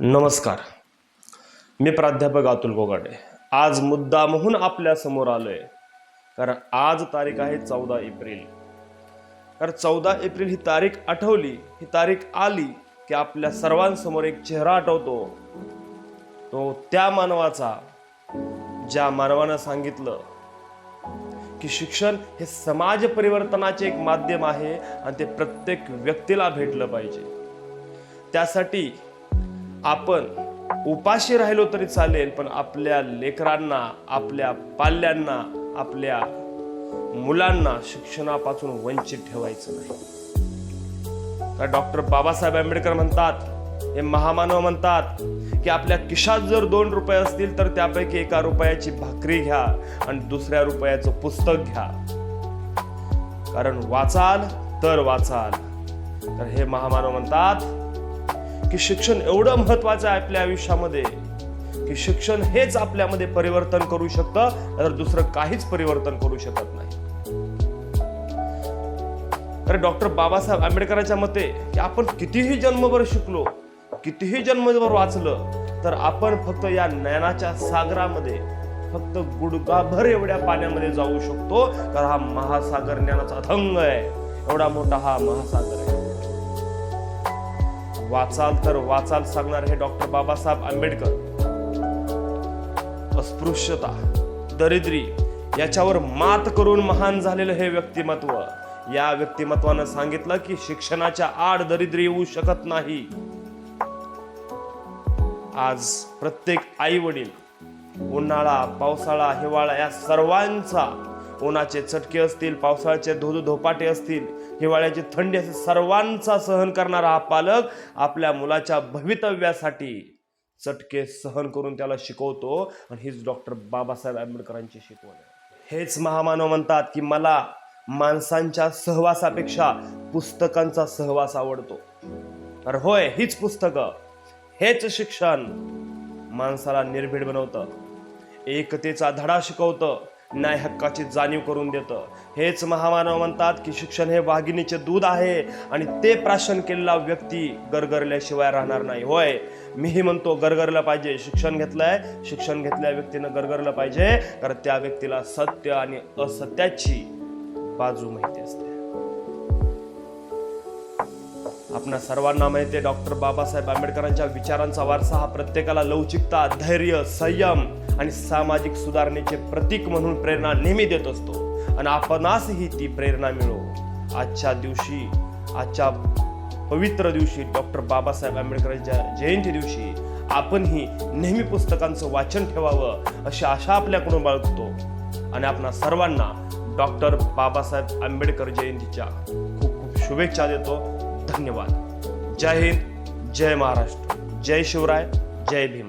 नमस्कार. मी प्राध्यापक अतुल गोगाडे. आज मुद्दामहून आपल्यासमोर आलो आहे कारण आज तारीख आहे चौदा एप्रिल. कारण चौदा एप्रिल ही तारीख आठवली ही तारीख आली की आपल्या सर्वांसमोर एक चेहरा आठवतो. तो त्या मानवाचा ज्या मानवानं सांगितलं की शिक्षण हे समाज परिवर्तनाचे एक माध्यम आहे आणि ते प्रत्येक व्यक्तीला भेटलं पाहिजे. त्यासाठी आपण उपाशी राहिलो तरी चालेल पण आपल्या लेकरांना आपल्या पाल्यांना आपल्या मुलांना शिक्षणापासून वंचित ठेवायचं नाही. तर डॉक्टर बाबासाहेब आंबेडकर म्हणतात हे महामानव म्हणतात की आपल्या किशात जर दोन रुपये असतील तर त्यापैकी एका रुपयाची भाकरी घ्या आणि दुसऱ्या रुपयाचं पुस्तक घ्या. कारण वाचाल तर वाचाल. तर हे महामानव म्हणतात की शिक्षण एवढं महत्वाचं आहे आपल्या आयुष्यामध्ये की शिक्षण हेच आपल्यामध्ये परिवर्तन करू शकतं तर दुसरं काहीच परिवर्तन करू शकत नाही. अरे डॉक्टर बाबासाहेब आंबेडकरांच्या मते की आपण कितीही जन्मभर शिकलो कितीही जन्मभर वाचलं तर आपण फक्त या ज्ञानाच्या सागरामध्ये फक्त गुडगाभर एवढ्या पाण्यामध्ये जाऊ शकतो कारण हा महासागर ज्ञानाचा अथंग आहे. एवढा मोठा हा महासागर आहे. वाचाल तर वाचाल सांगणार हे डॉक्टर बाबासाहेब आंबेडकर. अस्पृश्यता दरिद्री याच्यावर मात करून महान झालेलं हे व्यक्तिमत्व. या व्यक्तिमत्वानं सांगितलं की शिक्षणाच्या आड दरिद्री येऊ शकत नाही. आज प्रत्येक आई वडील उन्हाळा पावसाळा हिवाळा या सर्वांचा उन्हाचे चटके असतील पावसाळ्याचे धोधो धोपाटे असतील हिवाळ्याची थंडी असेल सर्वांचा सहन करणारा हा पालक आपल्या मुलाच्या भवितव्यासाठी चटके सहन करून त्याला शिकवतो आणि हीच डॉक्टर बाबासाहेब आंबेडकरांची शिकवण आहे. हेच महामानव म्हणतात की मला माणसांच्या सहवासापेक्षा पुस्तकांचा सहवास आवडतो. तर होय हीच पुस्तकं. हेच शिक्षण माणसाला निर्भीड बनवतं. एकतेचा धडा शिकवतं. न्याय हक्काची जाणीव करून देतं. हेच महामानव म्हणतात की शिक्षण हे वाघिणीचे दूध आहे आणि ते प्राशन केलेला व्यक्ती गरगरल्याशिवाय राहणार नाही. होय मीही म्हणतो गरगरलं पाहिजे. शिक्षण घेतलंय शिक्षण घेतल्या व्यक्तीनं गरगरलं पाहिजे. कारण त्या व्यक्तीला सत्य आणि असत्याची बाजू माहिती असते. आपल्या सर्वांना माहिती आहे डॉक्टर बाबासाहेब आंबेडकरांच्या विचारांचा वारसा हा प्रत्येकाला लवचिकता धैर्य संयम आणि सामाजिक सुधारणेचे प्रतीक म्हणून प्रेरणा नेहमी देत असतो. आणि आपणासही ती प्रेरणा मिळो. आजच्या दिवशी आजच्या पवित्र दिवशी डॉक्टर बाबासाहेब आंबेडकरांच्या जयंती दिवशी आपणही नेहमी पुस्तकांचं वाचन ठेवावं अशी आशा आपल्याकडून बाळगतो. आणि आपणा सर्वांना डॉक्टर बाबासाहेब आंबेडकर जयंतीच्या खूप खूप शुभेच्छा देतो. धन्यवाद. जय हिंद जय महाराष्ट्र. जय शिवराय जय भीम.